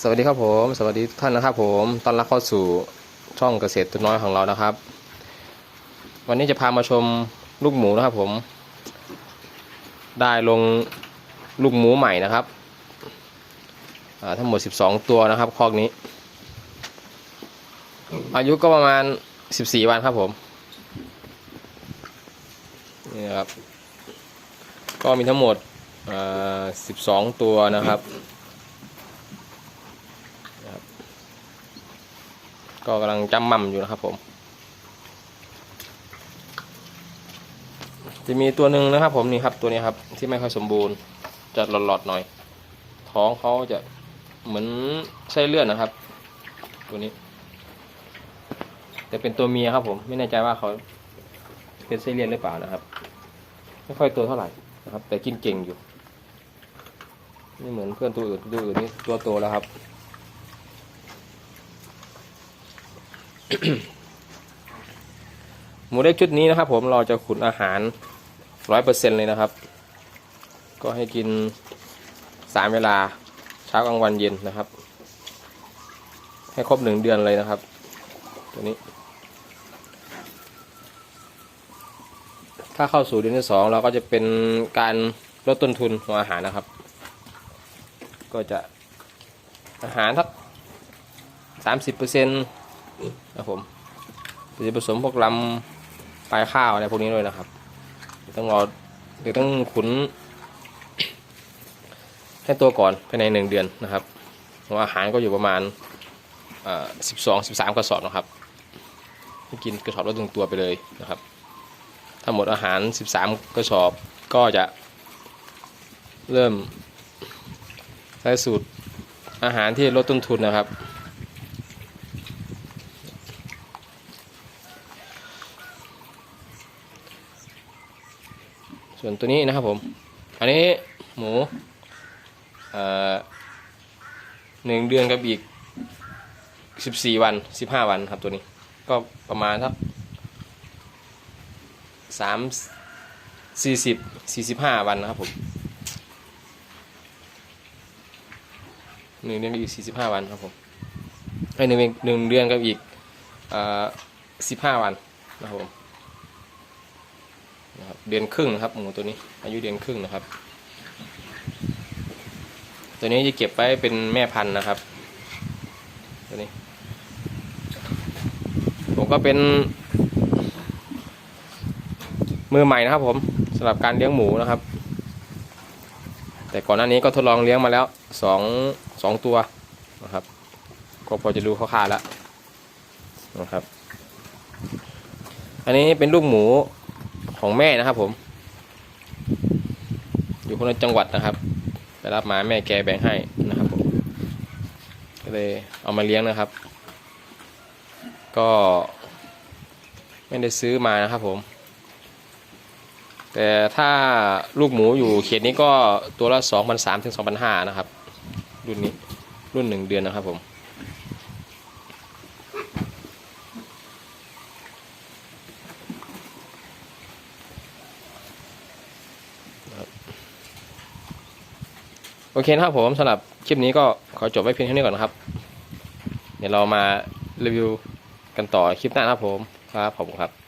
สวัสดีครับผม สวัสดีทุกท่านนะครับผมต้อนรับเข้าสู่ช่องเกษตรตัวน้อยของเรานะครับ วันนี้จะพามาชมลูกหมูนะครับผม ได้ลงลูกหมูใหม่นะครับทั้งหมด 12 ตัวนะครับคอกนี้ อายุก็ประมาณ 14 วันครับผมนี่ครับ ก็มีทั้งหมด 12 ตัวนะครับ ก็กำลังจำมั่มอยู่นะครับผม จะมีตัวหนึ่งนะครับ ผมนี่ครับตัวนี้ครับ ที่ไม่ค่อยสมบูรณ์จะหลอดๆหน่อย ท้องเขาจะเหมือนไส้เลื่อนนะครับ ตัวนี้ แต่เป็นตัวเมียครับ ผมไม่แน่ใจว่าเขาเป็นไส้เลื่อนหรือเปล่านะครับ ไม่ค่อยตัวเท่าไหร่นะครับ แต่กินเก่งอยู่นี่เหมือนเพื่อนตัวอื่นตัวอื่นนี่ตัวโตแล้วครับ หมูเล็กชุดนี้นะครับ ผมเราจะขุนอาหารร้อยเปอร์เซ็นเลยนะครับ ก็ให้กินสามเวลาเช้ากลางวันเย็นนะครับ ให้ครบหนึ่งเดือนเลยนะครับ ตัวนี้ ถ้าเข้าสู่เดือนที่สองเราก็จะเป็นการลดต้นทุนของอาหารนะครับ ก็จะอาหารทักสามสิบเปอร์เซ็นต์ นะผมจะผสมพวกลำปลายข้าวอะไรพวกนี้ด้วยนะครับเดี๋ยวต้องรอเดี๋ยวต้องขุนให้ตัวก่อนภายในหนึ่งเดือนนะครับเพราะอาหารก็อยู่ประมาณสิบสองสิบสามกระสอบนะครับกินกระสอบละหนึ่งตัวไปเลยนะครับ ถ้าหมดอาหารสิบสามกระสอบก็จะเริ่มใช้สูตรอาหารที่ลดต้นทุนนะครับ ส่วนตัวนี้นะครับผม อันนี้หมูหนึ่งเดือนกับอีกสิบสี่วันสิบห้าวันครับตัวนี้ ก็ประมาณสักสามสี่สิบสี่สิบห้าวันนะครับผมหนึ่งเดือนกับอีกสี่สิบห้าวันครับผมไอ้หนึ่งหนึ่งเดือนกับอีกอ่อสิบห้าวันนะครับผม นะครับเดือนครึ่งนะครับ หมูตัวนี้ อายุเดือนครึ่งนะครับ ตัวนี้จะเก็บไว้เป็นแม่พันธุ์นะครับ ตัวนี้ ผมก็เป็น มือใหม่นะครับ ผมสำหรับการเลี้ยงหมูนะครับ แต่ก่อนหน้านี้ก็ทดลองเลี้ยงมาแล้วสองสองตัวนะครับก็พอจะรู้คร่าวๆแล้วนะครับ อันนี้เป็นลูกหมู ของแม่นะครับ ผม อยู่คนละจังหวัดนะครับไปรับมาแม่แกแบ่งให้นะครับผมก็เลยเอามาเลี้ยงนะครับ ก็ ไม่ได้ซื้อมานะครับผม แต่ถ้าลูกหมูอยู่เขตนี้ก็ตัวละ2 0 0ถึง2,500นะครับ รุ่นนี้รุ่นหนึ่งเดือนนะครับผม โอเคนะครับผมสำหรับคลิปนี้ก็ขอจบไว้เพียงเท่านี้ก่อนนะครับ เดี๋ยวเรามารีวิวกันต่อคลิปหน้านะครับผมครับขอบคุณครับ